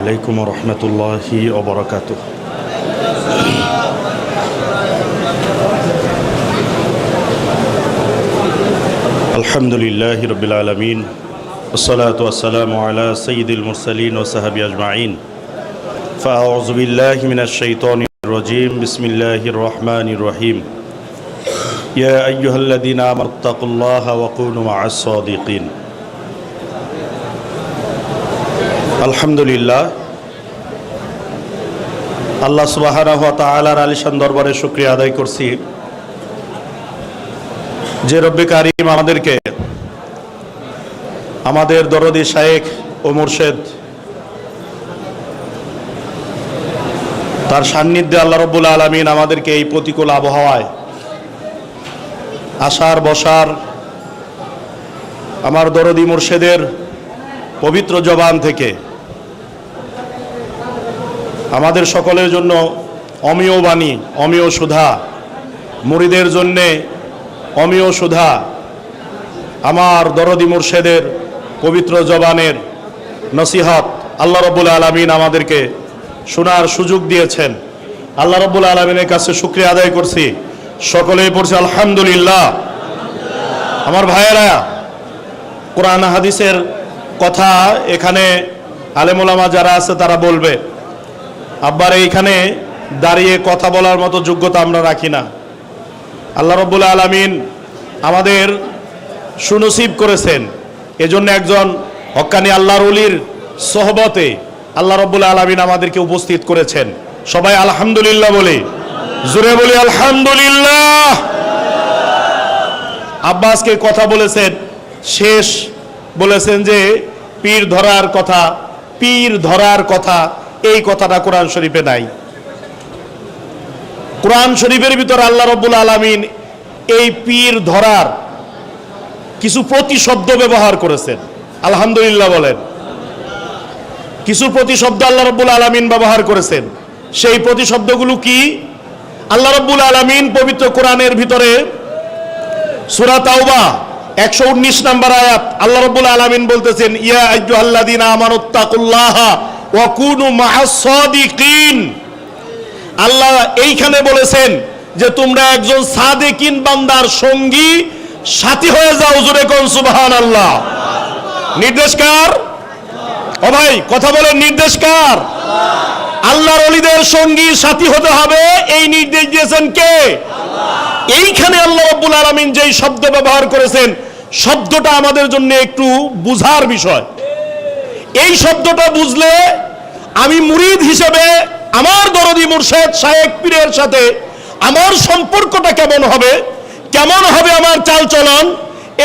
عليكم ورحمة الله وبركاته. الحمد لله رب العالمين والصلاة والسلام على سيد المرسلين وصحبه أجمعين. فأعوذ بالله من الشيطان الرجيم بسم الله الرحمن الرحيم. يا أيها الذين آمنوا اتقوا الله وكونوا مع الصادقين. আলহামদুলিল্লাহ। আল্লাহ সুবাহানাহ তালার আলিশান দরবারে শুক্রিয়া আদায় করছি। যে রব্বে কারিম আমাদেরকে, আমাদের দরদি শায়েখ ও মুর্শেদ, তার সান্নিধ্যে আল্লাহ রব্বুল আলমিন আমাদেরকে এই প্রতিকূল আবহাওয়ায় আসার বসার, আমার দরদি মুর্শেদের পবিত্র জবান থেকে আমাদের সকলের জন্য অমিয় বাণী, অমিয় সুধা, মুড়িদের জন্যে অমিয় সুধা, আমার দরদি মুর্শেদের পবিত্র জবানের নসিহত আল্লাহ রব্বুল আলমিন আমাদেরকে শোনার সুযোগ দিয়েছেন। আল্লাহ রব্বুল আলমিনের কাছে শুক্রিয়া আদায় করছি। সকলেই পড়ছে, আলহামদুলিল্লাহ। আমার ভাইয়েরা, কোরআন হাদিসের কথা এখানে আলেমুলামা যারা আছে তারা বলবে আব্বার এইখানে দাঁড়িয়ে কথা বলার মতো যোগ্যতা আমরা রাখি না। আল্লাহ রব্বুল আলমিন আমাদের সুনসিব করেছেন। এজন্য একজন হক্কানি আল্লাহর উলির সহবতে আল্লাহ রব্বুল আলমিন আমাদেরকে উপস্থিত করেছেন। সবাই আলহামদুলিল্লাহ বলি। জুড়ে বলি আলহামদুলিল্লাহ। আব্বাসকে কথা বলেছেন, শেষ বলেছেন যে পীর ধরার কথা, পীর ধরার কথা এই কথাটা কোরআন শরীফে নাই। কোরআন শরীফের ভিতর আল্লাহ রব্বুল আলমিন এই পীর ধরার কিছু প্রতিশব্দ ব্যবহার করেছেন। আলহামদুলিল্লাহ বলেন। কিছু প্রতিশব্দ আল্লাহ রব্বুল আলমিন ব্যবহার করেছেন। সেই প্রতিশব্দগুলো কি? আল্লাহ রব্বুল আলমিন পবিত্র কোরআনের ভিতরে সুরা তাওবা একশো উনিশ নাম্বার আয়াত আল্লাহ রব্বুল আলমিন বলতেছেন, ইয়া আজ্জুহাল্লাদিন আমানুত্তাকুল্লাহ ওয়াকুনু মাহাসসাদিকিন আল্লাহ এইখানে বলেছেন যে তোমরা একজন সাদেকিন বান্দার সঙ্গী, সাথী হয়ে যাও জুরে কোন সুবহান আল্লাহ নির্দেশকার ও ভাই, কথা বলেন নির্দেশকার আল্লাহর অলিদের সঙ্গী, সাথী হতে হবে, এই নির্দেশ দিয়েছেন কে? এইখানে আল্লাহ রব্বুল আলমিন যেই শব্দ ব্যবহার করেছেন, শব্দটা আমাদের জন্য একটু বুঝার বিষয়। এই শব্দটা বুঝলে আমি মুরিদ হিসেবে আমার দরদি মুর্শেদ শায়েক পীরের সাথে আমার সম্পর্কটা কেমন হবে কেমন হবে আমার চালচলন,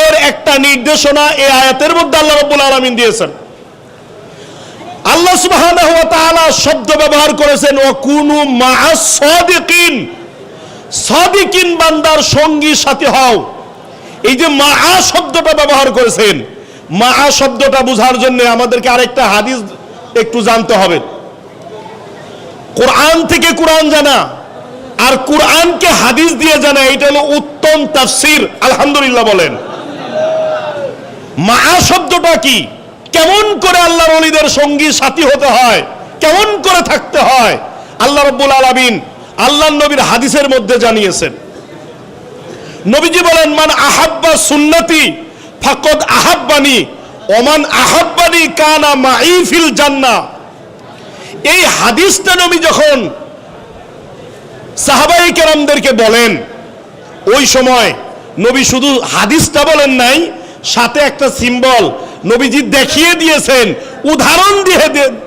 এর একটা নির্দেশনা এই আয়াতের মধ্যে আল্লাহ রব্বুল আলমিন দিয়েছেন। আল্লাহ তাআলা শব্দ ব্যবহার করেছেন ও কুনু মাআস সাদিকিন বান্দার সঙ্গী সাথী হও। এই যে মা শব্দটা ব্যবহার করেছেন মা শব্দটা বোঝার জন্য আমাদেরকে আরেকটা হাদিস একটু জানতে হবে। কোরআন থেকে কোরআন জানা, আর কোরআনকে হাদিস দিয়ে জানা, এটা হলো উত্তম তাফসির, আলহামদুলিল্লাহ বলেন। মা শব্দটা কি? কেমন করে আল্লাহর অলিদের সঙ্গী সাথী হতে হয়? কেমন করে থাকতে হয়? আল্লাহ রব্বুল আলামিন আল্লাহ নবীর হাদিসের মধ্যে জানিয়েছেন। নবীজি বলেন, মান আহাব্বা সুন্নতি ফাকদ আহাব্বানি, ওমান আহাব্বানি কানা মাইফিল জান্না। এই হাদিসটা নবী যখন সাহাবাই কেরামদেরকে বলেন, ওই সময় নবী শুধু হাদিসটা বলেন নাই, সাথে একটা সিম্বল নবীজি দেখিয়ে দিয়েছেন, উদাহরণ দিয়ে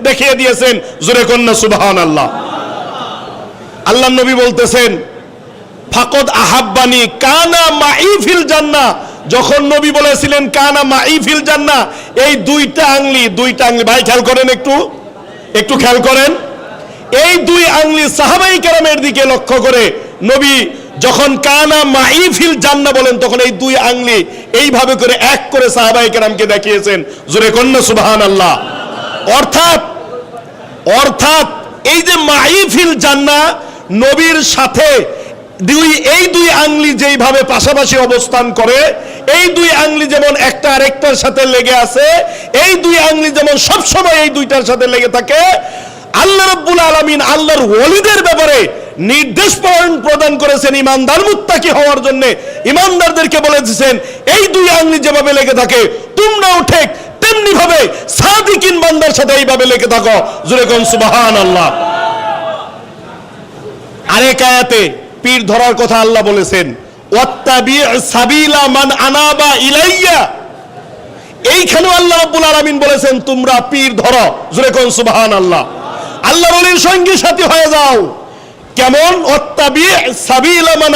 দেখিয়ে দিয়েছেন, জোরে কন্যা সুবাহান আল্লাহ আল্লাহ নবী বলতেছেন, ফাকদ আহাব্বানি কানা মাইফিল জান্না যখন নবী বলেছিলেন, কানা মাইফিল জান্না এই দুইটা আংলি দুইটা আংলি ভাই খেয়াল করেন একটু একটু খেয়াল করেন। এই দুই আংলি সাহাবাই কেরামের দিকে লক্ষ্য করে নবী যখন কানা মাইফিল জান্না বলেন, তখন এই দুই আংলি এইভাবে করে এক করে সাহাবাই কেরামকে দেখিয়েছেন। জোরে কন্যা সুবাহান আল্লাহ অর্থাৎ অর্থাৎ এই যে মাইফিল জান্না নবীর সাথে দুই, এই দুই আংলি যেইভাবে পাশাপাশি অবস্থান করে, এই দুই আঙ্গুলি যেমন একটা আরেকটার সাথে লেগে আছে, এই দুই আঙ্গুলি যেমন সব সময় এই দুইটার সাথে লেগে থাকে, আল্লাহ রব্বুল আলামিন আল্লাহর ওলিদের ব্যাপারে নির্দেশ প্রদান- করেছেন ইমানদার মুত্তাকি হওয়ার জন্য। ইমানদারদেরকে বলে দিয়েছেন এই দুই আঙ্গুলি যেভাবে লেগে থাকে, তোমরাও ঠিক তেমনি ভাবে সাদিকিন বান্দার সাথে এইভাবে লেগে থাকো। জুরে কোন সুবাহান আল্লাহ আরেক আয়াতে পীর ধরার কথা আল্লাহ বলেছেন আল্লাহ রাব্বুল আলামিন বলেছেন, তোমরা পীর জুরে কোন সুবহান আল্লাহ আল্লাহর ওলির সঙ্গী সাথী হয়ে যাও। কেমন? মান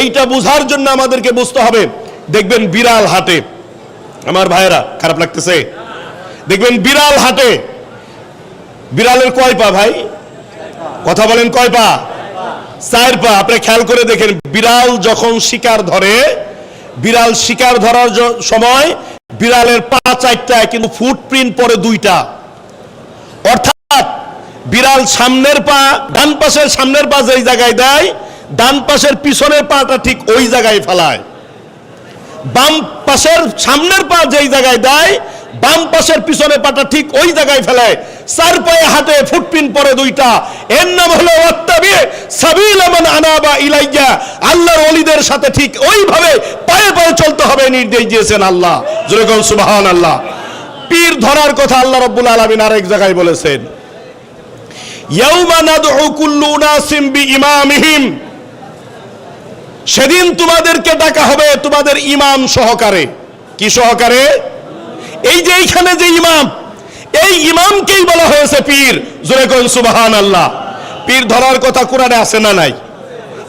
এইটা বোঝার জন্য আমাদেরকে বুঝতে হবে। দেখবেন বিড়াল হাটে। আমার ভাইয়েরা, খারাপ লাগতেছে? দেখবেন বিড়াল হাটে। বিড়ালের কয় পা ভাই? কথা বলেন কয় পা? চার পা আপনি খেয়াল করে দেখেন, বিড়াল যখন শিকার ধরে, বিড়াল শিকার ধরার সময় বিড়ালের পা চারটা কিন্তু ফুটপ্রিন্ট পরে দুইটা। অর্থাৎ বিড়াল সামনের পা, ডান পাশের সামনের পা যেই জায়গায় দেয়, ডান পাশের পিছনের পাটা ঠিক ওই জায়গায় ফেলায়। বাম পাশের সামনের পা যেই জায়গায় দেয় বাম পাশের পিছনে পাটা ঠিক ওই জায়গায় ফেলে চার পায়ে হাতে ফুটপিন পরে দুইটা। এর নাম হলো আনাবা ইলাইয়া। আল্লাহর অলিদের সাথে ঠিক ওইভাবে পায়ে পায়ে চলতে হবে, নির্দেশ দিয়েছেন আল্লাহ। যেরকম সুবহান আল্লাহ পীর ধরার কথা আল্লাহ রাব্বুল আলামিন আরেক জায়গায় বলেছেন সেদিন তোমাদেরকে ডাকা হবে তোমাদের ইমাম সহকারে। কি সহকারে? এই যে এইখানে যে ইমাম, এই ইমামকেই বলা হয়েছে পীর। জোরে সুবাহান আল্লাহ পীর ধরার কথা কোরআনে আছে না নাই?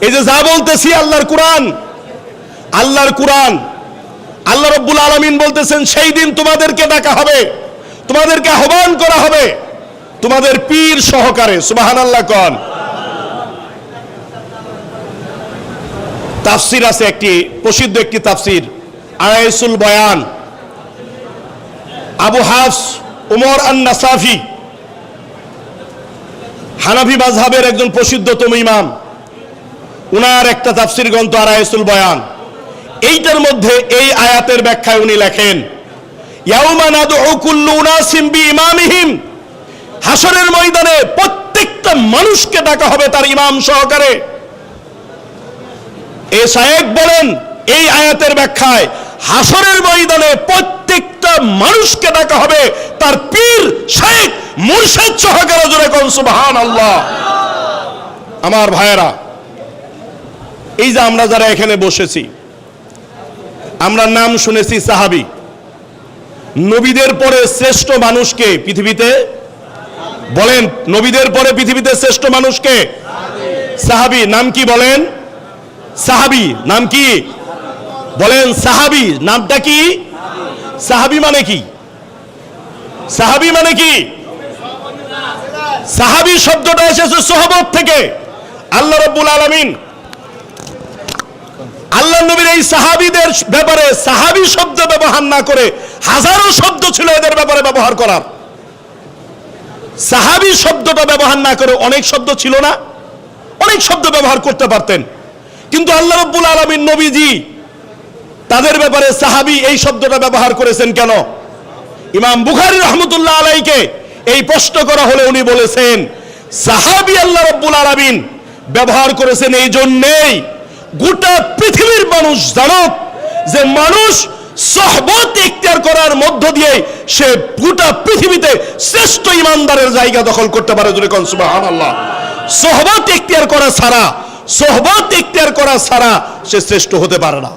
এই যে যা বলতেছি আল্লাহর কোরআন আল্লাহর কোরআন। আল্লাহ রব্বুল আলামিন বলতেছেন, সেই দিন তোমাদেরকে ডাকা হবে, তোমাদেরকে আহ্বান করা হবে। তোমাদের পীর সহকারে সুবাহান আল্লাহ কন। তাফসির আছে একটি, প্রসিদ্ধ একটি তাফসির আড়াইসুল বয়ান। আবু হাফস, উমর আন নাসাফি হানাফি মাযহাবের একজন প্রসিদ্ধতম ইমাম। উনার একটা তাফসির গ্রন্থ আড়াইসুল বয়ান। এইটার মধ্যে এই আয়াতের ব্যাখ্যায় উনি লেখেন উনাসিম হাসরের ময়দানে প্রত্যেকটা মানুষকে ডাকা হবে তার ইমাম সহকারে। এ সাহেব বলেন, এই আয়াতের ব্যাখ্যায় হাসরের ময়দানে প্রত্যেকটা মানুষকে ডাকা হবে। তার পীর শেখ মুর্শেদ সহকারে জোরে কোন? সুবহান আল্লাহ আমার ভাইয়েরা, এই যে আমরা যারা এখানে বসেছি, আমরা নাম শুনেছি সাহাবি। নবীদের পরে শ্রেষ্ঠ মানুষকে পৃথিবীতে বলেন, নবীদের পরে পৃথিবীতে শ্রেষ্ঠ মানুষকে সাহাবি নাম কি বলেন? সাহাবি নাম কি? বলেন, সাহাবি নামটা কি? সাহাবি মানে কি? সাহাবি মানে কি? সাহাবি শব্দটা এসেছে সোহবত থেকে। আল্লাহ রব্বুল আলামিন আল্লাহ নবীর এই সাহাবিদের ব্যাপারে সাহাবি শব্দ ব্যবহার না করে হাজারো শব্দ ছিল এদের ব্যাপারে ব্যবহার করার। সাহাবি শব্দটা ব্যবহার না করে অনেক শব্দ ছিল না, অনেক শব্দ ব্যবহার করতে পারতেন। কিন্তু আল্লাহ রব্বুল আলমীর নবীজি তাদের ব্যাপারে সাহাবি এই শব্দটা ব্যবহার করেছেন কেন? ইমাম বুখারি রহমতুল্লাহ আলাইকে এই প্রশ্ন করা হলে উনি বলেছেন, সাহাবি আল্লাহ রব্বুল আলমিন ব্যবহার করেছেন এই জন্যেই গোটা পৃথিবীর মানুষ জানুক যে মানুষ সহবত ইখতিয়ার করার মধ্য দিয়ে সে গোটা পৃথিবীতে শ্রেষ্ঠ ইমানদারের জায়গা দখল করতে পারে যদি কোন সুবহানাল্লাহ। সহবত ইখতিয়ার করা ছাড়া, সহবত ইখতিয়ার করা ছাড়া সে শ্রেষ্ঠ হতে পারে না।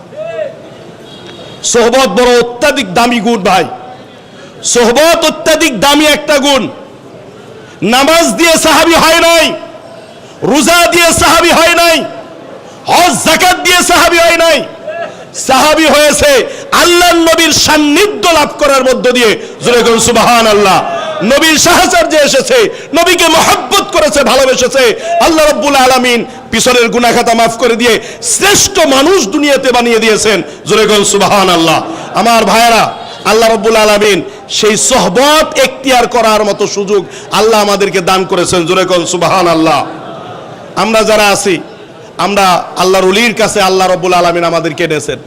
সোহবত বড় অত্যাধিক দামি গুণ, ভাই। সোহবত অত্যাধিক দামি একটা গুণ। নামাজ দিয়ে সাহাবি হয় নাই, রোজা দিয়ে সাহাবি হয় নাই, হজ জাকাত দিয়ে সাহাবি হয় নাই। সাহাবি হয়েছে আল্লাহ নবীর সান্নিধ্য লাভ করার মধ্য দিয়ে। জোরে করুন সুবাহান আল্লাহ নবীর সাহচর্য এসেছে, নবীকে মহব্বত করেছে, ভালোবেসেছে। আল্লাহ রব্বুল আলামিন পিছনের গুনাখাতা মাফ করে দিয়ে শ্রেষ্ঠ মানুষ দুনিয়াতে বানিয়ে দিয়েছেন। জোরে করুন সুবাহান আল্লাহ আমার ভাইয়েরা, আল্লাহ রব্বুল আলামিন সেই সহবত এখতিয়ার করার মতো সুযোগ আল্লাহ আমাদেরকে দান করেছেন। জোরে করুন সুবাহান আল্লাহ আমরা যারা আছি, আমরা আল্লাহর উলির কাছে আল্লাহ রব্বুল আলমিন আমাদেরকে এনেছেন।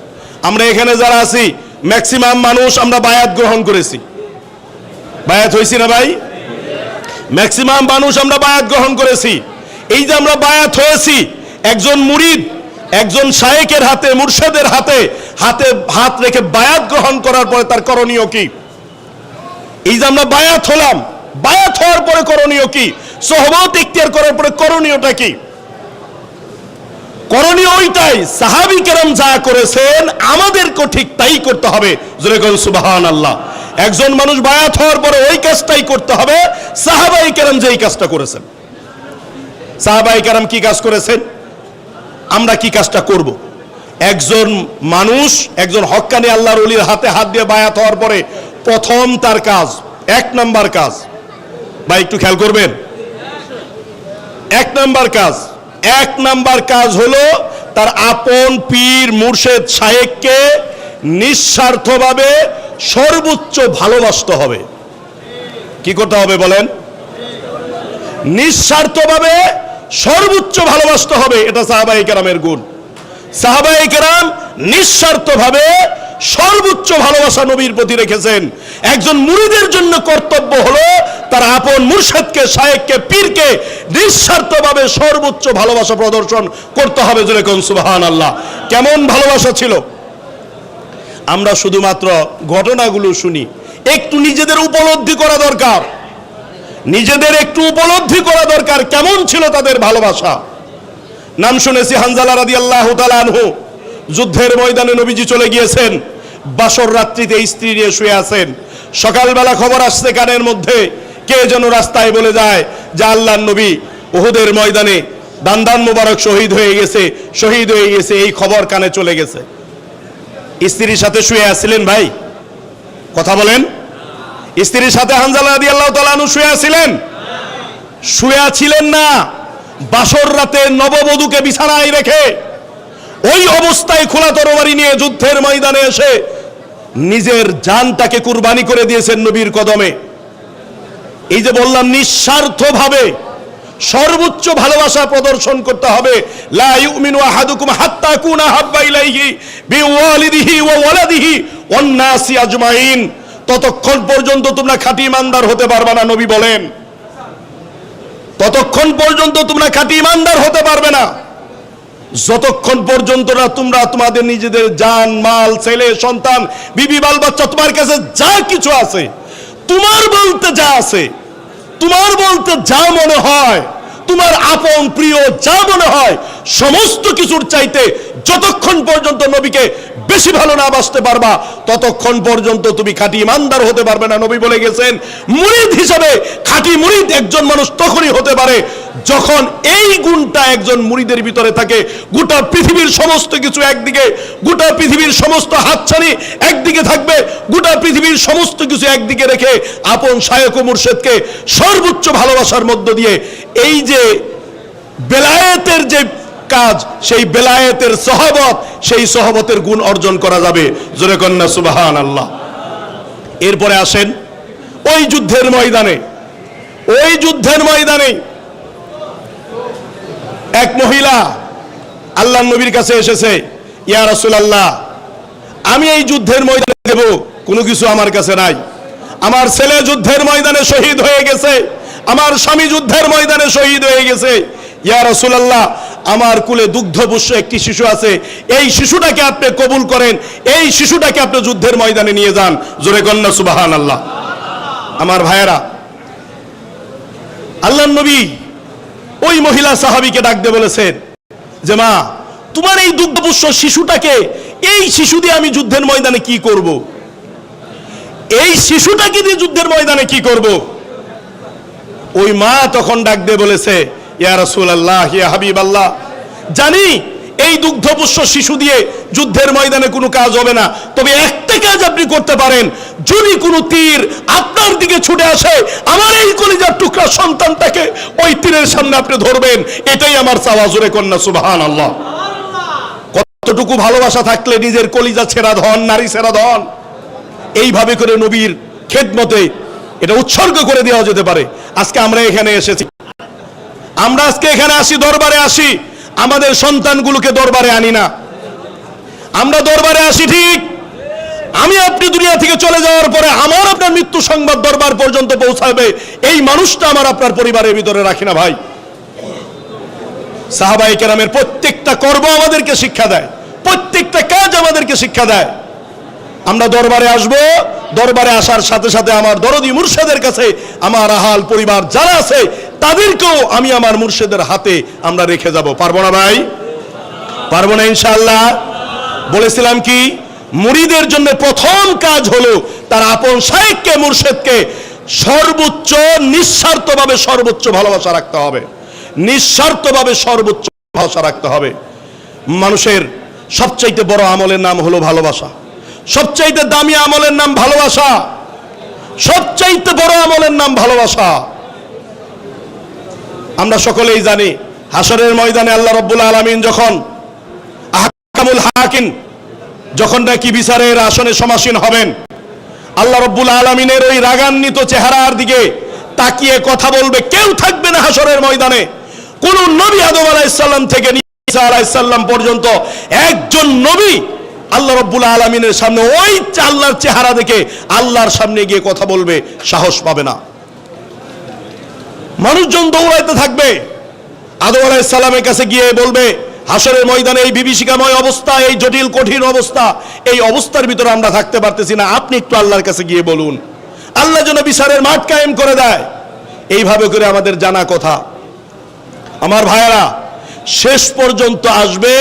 আমরা এখানে যারা আছি ম্যাক্সিমাম মানুষ আমরা বায়াত গ্রহণ করেছি। বায়াত হয়েছি না ভাই? ম্যাক্সিমাম মানুষ আমরা বায়াত গ্রহণ করেছি। এই যে আমরা বায়াত হয়েছি, একজন মুরিদ, একজন শায়েকের হাতে, মুর্শেদের হাতে হাতে হাত রেখে বায়াত গ্রহণ করার পরে তার করণীয় কি? এই যে আমরা বায়াত হলাম, বায়াত হওয়ার পরে করণীয় কি? সহমত ইখতিয়ার করার পরে করণীয়টা কি? করণীয় ওইটাই, সাহাবি কেরাম যা করেছেন আমাদেরকেও ঠিক তাই করতে হবে। জোরে সুবাহান আল্লাহ একজন মানুষ বায়াত হওয়ার পরে ওই কাজটাই করতে হবে, সাহাবাই কেরাম যেই কাজটা করেছেন। সাহাবাই কেরাম কি কাজ করেছেন? আমরা কি কাজটা করব? একজন মানুষ, একজন হকানি আল্লাহর অলির হাতে হাত দিয়ে বায়াত হওয়ার পরে প্রথম তার কাজ, এক নাম্বার কাজ। বা একটু খেয়াল করবেন। এক নাম্বার কাজ। এক নাম্বার কাজ হলো তার আপন পীর মুর্শেদ সাহেবকে নিঃস্বার্থভাবে সর্বোচ্চ ভালোবাসতে হবে। কি করতে হবে বলেন? নিঃস্বার্থভাবে সর্বোচ্চ ভালোবাসতে হবে, এটা সাহাবাই কেরামের গুণ। সাহাবাই কেরাম নিঃস্বার্থভাবে সর্বোচ্চ ভালোবাসা নবীর প্রতি রেখেছেন। একজন মুরিদের জন্য কর্তব্য হলো তার আপন মুর্শেদকে, শায়েককে, পীরকে নিঃস্বার্থভাবে সর্বোচ্চ ভালোবাসা প্রদর্শন করতে হবে জোরে কোন সুবাহান আল্লাহ কেমন ভালোবাসা ছিল? আমরা শুধুমাত্র ঘটনাগুলো শুনি, একটু নিজেদের উপলব্ধি করা দরকার। নিজেদের একটু উপলব্ধি করা দরকার। কেমন ছিল তাদের ভালোবাসা? নাম শুনেছি হানজালা রাদি আল্লাহ আনহু। যুদ্ধের ময়দানে নবীজি চলে গিয়েছেন। বাসর রাত্রিতে স্ত্রী নিয়ে শুয়ে আছেন। সকালবেলা খবর আসছে কানের মধ্যে। কে যেন রাস্তায় বলে যায় যে আল্লাহ নবী ওহুদের ময়দানে দান্দান মুবারক শহীদ হয়ে গেছে, শহীদ হয়ে গেছে, এই খবর কানে চলে গেছে। স্ত্রীর সাথে শুয়ে আসছিলেন ভাই? কথা বলেন। স্ত্রীর সাথে হানজালা রাদি আল্লাহ তালু শুয়ে আছিলেন? শুয়ে ছিলেন না। বাসর রাতে নববধূকে বিছানায় রেখে ওই অবস্থায় খোলা তরবারি নিয়ে যুদ্ধের ময়দানে এসে নিজের জানটাকে কুরবানি করে দিয়েছেন নবীর কদমে। এই যে বললাম, নিঃস্বার্থভাবে সর্বোচ্চ ভালোবাসা প্রদর্শন করতে হবে। লা ওয়ালাদিহি আজমাইন। ততক্ষণ পর্যন্ত তোমরা খাঁটি ইমানদার হতে পারবে না, নবী বলেন। ততক্ষণ পর্যন্ত তোমরা খাঁটি ইমানদার হতে পারবে না। যতক্ষণ পর্যন্ত না তোমরা তোমাদের নিজেদের জান, মাল, ছেলে, সন্তান, বিবি, বাল, বাচ্চা, তোমার কাছে যা কিছু আছে, তোমার বলতে যা আছে, তোমার বলতে যা মনে হয়, তোমার আপন, প্রিয়, যা মনে হয়, সমস্ত কিছুর চাইতে যতক্ষণ পর্যন্ত নবীকে বেশি ভালো না বাসতে পারবা, ততক্ষণ পর্যন্ত তুমি খাঁটি ইমানদার হতে পারবে না। নবী বলে গেছেন, মুরিদ হিসাবে খাঁটি মুরিদ একজন মানুষ তখনই হতে পারে যখন এই গুণটা একজন মুরিদের ভিতরে থাকে। গোটা পৃথিবীর সমস্ত কিছু একদিকে, গোটা পৃথিবীর সমস্ত হাতছানি একদিকে থাকবে, গোটা পৃথিবীর সমস্ত কিছু একদিকে রেখে আপন শায়ক মুর্শেদকে সর্বোচ্চ ভালোবাসার মধ্য দিয়ে এই যে বেলায়েতের যে কাজ, সেই বেলায়েতের সহবত, সেই সহবতের গুণ অর্জন করা যাবে। জোরে কন্যা সুবাহান আল্লাহ এরপরে আসেন, ওই যুদ্ধের ময়দানে, ওই যুদ্ধের ময়দানে এক মহিলা আল্লাহ নবীর কাছে এসেছে, ইয়া রাসূলুল্লাহ, আমি এই যুদ্ধের ময়দানে দেব কোনো কিছু আমার কাছে নাই। আমার ছেলে যুদ্ধের ময়দানে শহীদ হয়ে গেছে, আমার স্বামী যুদ্ধের ময়দানে শহীদ হয়ে গেছে ইয়া রাসূলুল্লাহ, আমার কুলে দুগ্ধপুষ্য একটি শিশু আছে এই শিশুটাকে আপনি কবুল করেন, এই শিশুটাকে আপনি যুদ্ধের ময়দানে নিয়ে যান জোরে কন্যা সুবাহান আল্লাহ আমার ভাইয়েরা আল্লাহ নবী ওই মহিলা সাহাবিকে ডাক দিয়ে বলেছেন, যে মা, তোমার এই দুগ্ধপুষ্য শিশুটাকে, এই শিশু দিয়ে আমি যুদ্ধের ময়দানে কি করব। এই শিশুটাকে দিয়ে যুদ্ধের ময়দানে কি করব। ওই মা তখন ডাক দিয়ে বলেছে ইয়া রাসূল ইয়া হাবিব জানি এই দুগ্ধপুষ্য শিশু দিয়ে যুদ্ধের ময়দানে কোনো কাজ হবে না, তবে একটা কাজ আপনি করতে পারেন। যদি কোনো তীর আপনার দিকে ছুটে আসে, আমার এই কলিজার টুকরা সন্তানটাকে ওই তীরের সামনে আপনি ধরবেন। এটাই আমার চাওয়া, জোরে কন্যা সুবাহান আল্লাহ কতটুকু ভালোবাসা থাকলে নিজের কলিজা ছেড়া ধন, নারী ছেড়া ধন? এইভাবে করে নবীর খেদমতে এটা উৎসর্গ করে দেওয়া যেতে পারে। আজকে আমরা এখানে এসেছি। আমরা আজকে এখানে আসি, দরবারে আসি। আমাদের সন্তানগুলোকে দরবারে আনি না। আমরা দরবারে আসি ঠিক। আমি আপনি দুনিয়া থেকে চলে যাওয়ার পরে আমার আপনার মৃত্যু সংবাদ দরবার পর্যন্ত পৌঁছাবে। এই মানুষটা আমার আপনার পরিবারের ভিতরে রাখি না ভাই। সাহাবাই কেরামের প্রত্যেকটা কর্ম আমাদেরকে শিক্ষা দেয়। প্রত্যেকটা কাজ আমাদেরকে শিক্ষা দেয়। আমরা দরবারে আসব। দরবারে আসার সাথে সাথে আমার দরদি মুর্শেদের কাছে আমার আহাল পরিবার যারা আছে তাদেরকেও আমি আমার মুর্শেদের হাতে আমরা রেখে যাব। পারব না ভাই? পারব না ইনশাআল্লাহ। বলেছিলাম কি? মুরিদের জন্য প্রথম কাজ হলো তার আপন সাহেবকে মুর্শেদকে সর্বোচ্চ নিঃস্বার্থভাবে সর্বোচ্চ ভালোবাসা রাখতে হবে। নিঃস্বার্থভাবে সর্বোচ্চ ভালোবাসা রাখতে হবে। মানুষের সবচাইতে বড় আমলের নাম হলো ভালোবাসা। সবচাইতে দামি আমলের নাম ভালোবাসা। সবচাইতে বড় আমলের নাম ভালোবাসা। আমরা সকলেই জানি হাসরের ময়দানে আল্লাহ রব্বুল আলমিন যখন আহকামুল হাকিম, যখন নাকি বিচারের আসনে সমাসীন হবেন, আল্লাহ রব্বুল আলমিনের ওই রাগান্বিত চেহারার দিকে তাকিয়ে কথা বলবে, কেউ থাকবে না হাসরের ময়দানে। কোন নবী আদম আলাইসাল্লাম থেকে আলাইসাল্লাম পর্যন্ত একজন নবী আল্লাহ রব্বুল আলমিনের সামনে, ওই আল্লাহর চেহারা দেখে আল্লাহর সামনে গিয়ে কথা বলবে, সাহস পাবে না। মানুষজন দৌড়াইতে থাকবে। আদম আলাইসাল্লামের কাছে গিয়ে বলবে হাসরের ময়দানে এই বিভীষিকাময় অবস্থা, এই জটিল, কঠিন অবস্থা, এই অবস্থার ভিতরে আমরা থাকতে পারতেছি না। আপনি একটু আল্লাহর কাছে গিয়ে বলুন। আল্লাহ যেন বিচারের মাঠ কায়েম করে দেয়। এইভাবে করে আমাদের জানা কথা। আমার ভাইয়েরা শেষ পর্যন্ত আসবে।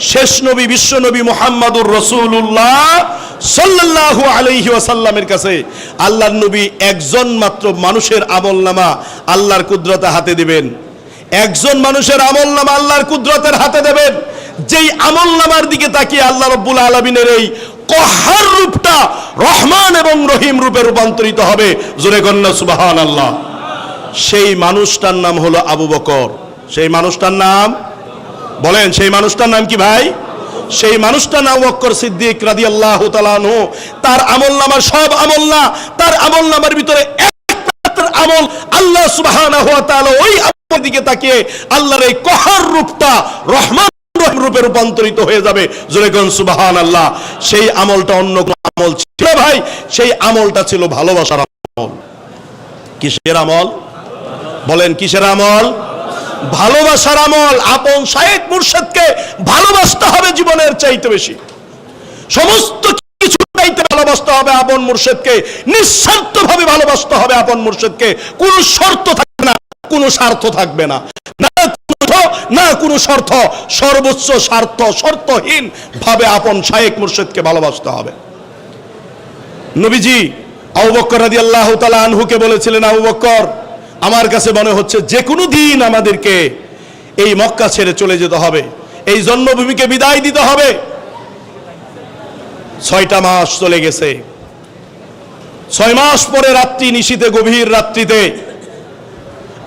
শেষ নবী, বিশ্ব নবী মোহাম্মদুর রসুল্লাহ সাল্লাল্লাহু আলাইহি ওয়াসাল্লামের কাছে আল্লাহর নবী একজন মাত্র মানুষের আমল নামা আল্লাহর কুদরতে হাতে দিবেন। একজন মানুষের আমল নামা আল্লাহর কুদরতের হাতে দেবেন। যেই আমল নামার দিকে তাকিয়ে আল্লাহ রব্বুল আলমিনের এই কহার রূপটা রহমান এবং রহিম রূপে রূপান্তরিত হবে। জোরে কন্যা সুবাহান আল্লাহ সেই মানুষটার নাম হলো আবু বকর। সেই মানুষটার নাম, বলেন, সেই মানুষটার নাম কি ভাই? সেই মানুষটা নাম বক্কর সিদ্দিক রাদি আল্লাহ তার আমল নামার সব আমল না, তার আমল নামার ভিতরে আমল আল্লাহ ওয়া ওই আমলের দিকে তাকিয়ে আল্লাহর এই কহার রূপটা রহমান রূপে রূপান্তরিত হয়ে যাবে। জোরে কোন সুবহান আল্লাহ সেই আমলটা অন্য কোন আমল ছিল ভাই, সেই আমলটা ছিল ভালোবাসার আমল। কিসের আমল? বলেন, কিসের আমল? ভালোবাসার আমল আপন শাহেদ মুর্শেদকে ভালোবাসতে হবে জীবনের চাইতে বেশি। সমস্ত কিছু চাইতে ভালোবাসতে হবে আপন মুর্শেদকে ভালোবাসতে হবে আপন মুর্শেদকে। শর্ত থাকবে না স্বার্থ থাকবে না। না কোনো স্বার্থ সর্বোচ্চ স্বার্থ, শর্তহীন ভাবে আপন শাহেক মুর্শেদকে ভালোবাসতে হবে। নবীজি আবু বক্কর রাদিয়াল্লাহু তাআলা আনহুকে বলেছিলেন, আবু বক্কর আমার কাছে মনে হচ্ছে যে কোনো দিন আমাদেরকে এই মক্কা ছেড়ে চলে যেতে হবে, এই জন্মভূমিকে বিদায় দিতে হবে। ছয়টা মাস চলে গেছে। ছয় মাস পরে রাত্রি নিশীতে গভীর রাত্রিতে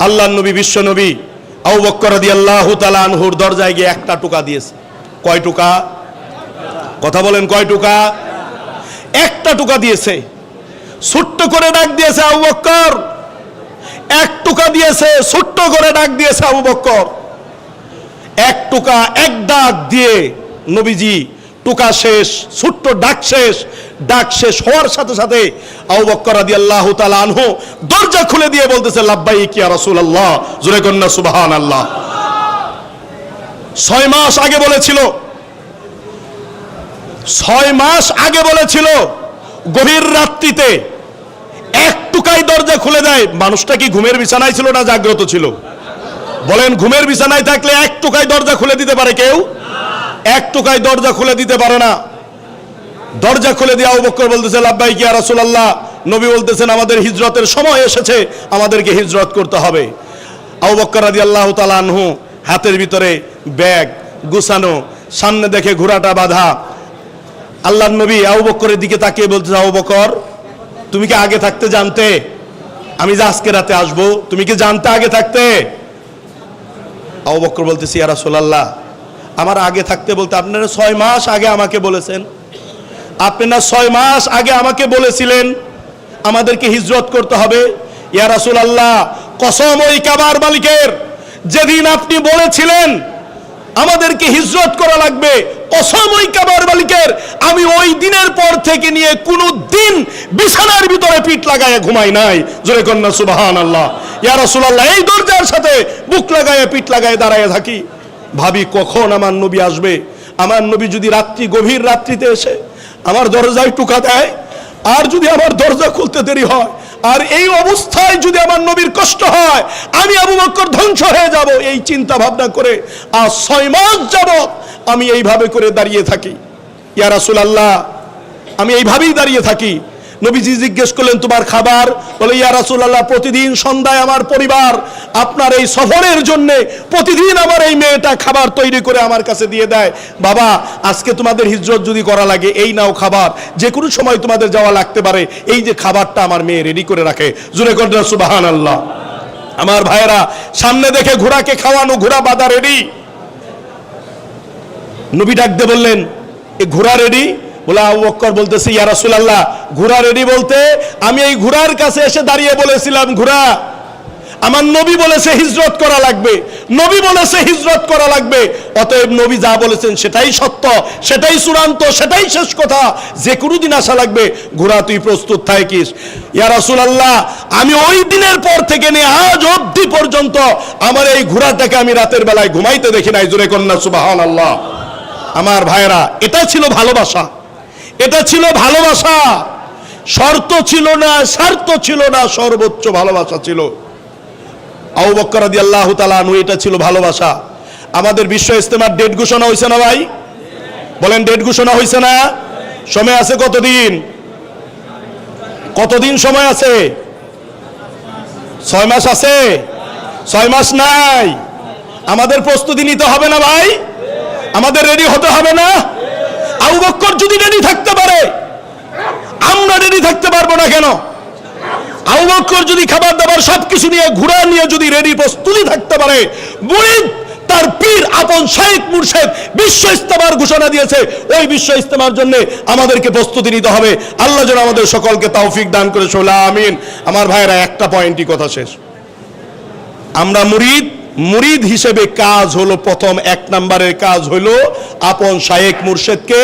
আল্লাহ নবী, বিশ্ব নবী আবু বক্কর রাদিয়াল্লাহু তাআলা আনহুর দরজায় গিয়ে একটা টুকা দিয়েছে। কয় টুকা? কথা বলেন, কয় টুকা? একটা টুকা দিয়েছে। ছোট্ট করে ডাক দিয়েছে আবু বক্কর এক টুকা দিয়েছে, ছোট্ট করে ডাক দিয়েছে আবু বক্কর। এক টুকা, এক ডাক দিয়ে নবীজি, টুকা শেষ, ছোট্ট ডাক শেষ। ডাক শেষ হওয়ার সাথে সাথে আবু বক্কর রাদিয়াল্লাহু তাআলা আনহু দরজা খুলে দিয়ে বলতেছে, লাব্বাইক ইয়া রাসূলুল্লাহ, জোরে কন্যা সুবাহান আল্লাহ ছয় মাস আগে বলেছিল, ছয় মাস আগে বলেছিল, গভীর রাত্রিতে এক টুকাই দরজা খুলে দেয়। মানুষটা কি ঘুমের বিছানায় ছিল না জাগ্রত ছিল? বলেন, ঘুমের বিছানায় থাকলে এক টুকাই দরজা খুলে দিতে পারে কেউ? এক টুকাই দরজা খুলে দিতে পারে না। দরজা খুলে দিয়ে আবু বকর বলতেছে লাব্বাই কি রাসূলুল্লাহ। নবী বলতেছেন, আমাদের হিজরতের সময় এসেছে, আমাদেরকে হিজরত করতে হবে। আবু বকর রাদিয়াল্লাহু তাআলা আনহু হাতের ভিতরে ব্যাগ গুছানো, সামনে দেখে ঘোড়াটা বাঁধা। আল্লাহ নবী আবু বকরের দিকে তাকিয়ে বলতেছে, আবু বকর তুমি কি আগে থাকতে জানতে? আমি যে আজকে রাতে আসব, তুমি কি জানতে আগে থাকতে? আবু বকর বলতেছি, ইয়া রাসূলুল্লাহ, আমার আগে থাকতে বলতে আপনারা ছয় মাস আগে আমাকে বলেছেন। আপনারা ছয় মাস আগে আমাকে বলেছিলেন, আমাদেরকে হিজরত করতে হবে। ইয়া রাসূলুল্লাহ, কসম ওই কাবার মালিকের, যেদিন আপনি বলেছিলেন আমাদেরকে হিজরত করা লাগবে। অসময় কাবার মালিকের, আমি ওই দিনের পর থেকে নিয়ে কোনো দিন বিছানার ভিতরে পিঠ লাগায় ঘুমাই নাই। জোরে কন্যা সুবাহান আল্লাহ ইয়া রাসূলুল্লাহ, এই দরজার সাথে বুক লাগায় পিঠ লাগায় দাঁড়ায় থাকি। ভাবি, কখন আমার নবী আসবে? আমার নবী যদি রাত্রি, গভীর রাত্রিতে এসে আমার দরজায় টুকা দেয়, আর যদি আমার দরজা খুলতে দেরি হয় আর এই অবস্থায় যদি আমার নবীর কষ্ট হয়, আমি আবু বকর ধ্বংস হয়ে যাব। এই চিন্তা ভাবনা করে আর ছয় মাস যাব আমি এইভাবে করে দাঁড়িয়ে থাকি। ইয়া রাসূলুল্লাহ, আমি এইভাবেই দাঁড়িয়ে থাকি। নবীজি জিজ্ঞেস করলেন, তোমার খাবার? বলে, ইয়া রাসূলুল্লাহ, প্রতিদিন সন্ধ্যায় আমার পরিবার আপনার এই সফরের জন্য প্রতিদিন আমার এই মেয়েটা খাবার তৈরি করে আমার কাছে দিয়ে দেয়। বাবা, আজকে তোমাদের হিজরত যদি করা লাগে, এই নাও খাবার। যে কোনো সময় তোমাদের যাওয়া লাগতে পারে। এই যে খাবারটা আমার মেয়ে রেডি করে রাখে। জুরে কন্যা সুবাহান আল্লাহ আমার ভাইয়েরা, সামনে দেখে ঘোড়াকে খাওয়ানো, ঘোড়া বাঁধা রেডি নবী ডাকতে বললেন, এ ঘোড়া রেডি বলে আবু বক্কর বলতেছে, ইয়া রাসূলুল্লাহ, ঘোড়া রেডি বলতে, আমি এই ঘোড়ার কাছে এসে দাঁড়িয়ে বলেছিলাম, ঘোড়া, আমার নবী বলেছে হিজরত করা লাগবে, নবী বলেছে হিজরত করা লাগবে, অতএব নবী যা বলেছেন সেটাই সত্য, সেটাই চূড়ান্ত, সেটাই শেষ কথা, যে কোনো দিন আসা লাগবে, ঘোড়া তুই প্রস্তুত থাকিস। ইয়া রাসূলুল্লাহ, আমি ওই দিনের পর থেকে নিয়ে আজ অবধি পর্যন্ত আমার এই ঘোড়াটাকে আমি রাতের বেলায় ঘুমাইতে দেখি নাই, জোরে কন্যা, সুবহানাল্লাহ। আমার ভাইরা এটা ছিল ভালোবাসা। এটা ছিল ভালোবাসা। শর্ত ছিল না স্বার্থ ছিল না, সর্বোচ্চ ভালোবাসা ছিল। আবু বকর রাদিয়াল্লাহু তাআলা আনহু, এটা ছিল ভালোবাসা। আমাদের বিশ্ব ইজতেমার ডেট ঘোষণা হয়েছে না ভাই? বলেন, ডেট ঘোষণা হয়েছে না? সময় আছে কতদিন? কতদিন সময় আছে? ছয় মাস আছে? ছয় মাস নাই। আমাদের প্রস্তুতি নিতে হবে না ভাই? আমাদের রেডি হতে হবে না? আবু বক্কর যদি রেডি থাকতে পারে, আমরা রেডি থাকতে পারব না কেন? আবু বক্কর যদি খাবার দাবার সবকিছু নিয়ে ঘোড়া নিয়ে যদি রেডি প্রস্তুতি থাকতে পারে, মুরিদ তার পীর আপন শাইখ মুর্শেদ বিশ্ব ইস্তেমার ঘোষণা দিয়েছে, ওই বিশ্ব ইস্তেমার জন্য আমাদেরকে প্রস্তুতি নিতে হবে। আল্লাহ যেন আমাদের সকলকে তৌফিক দান করে সোলা আমিন। আমার ভাইয়েরা, একটা পয়েন্টই কথা শেষ। আমরা মুরিদ মুরিদ হিসেবে কাজ হলো প্রথম, এক নাম্বারের কাজ হলো আপন শায়েক মুর্শেদকে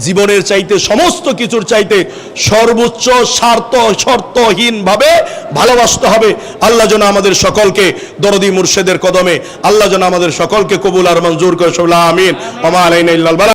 জীবনের চাইতে সমস্ত কিছুর চাইতে সর্বোচ্চ স্বার্থ শর্তহীন ভাবে ভালোবাসতে হবে। আল্লাহ যেন আমাদের সকলকে দরদি মুর্শেদের কদমে, আল্লাহ যেন আমাদের সকলকে কবুল আর মঞ্জুর করে, সবলা আমিন। বালা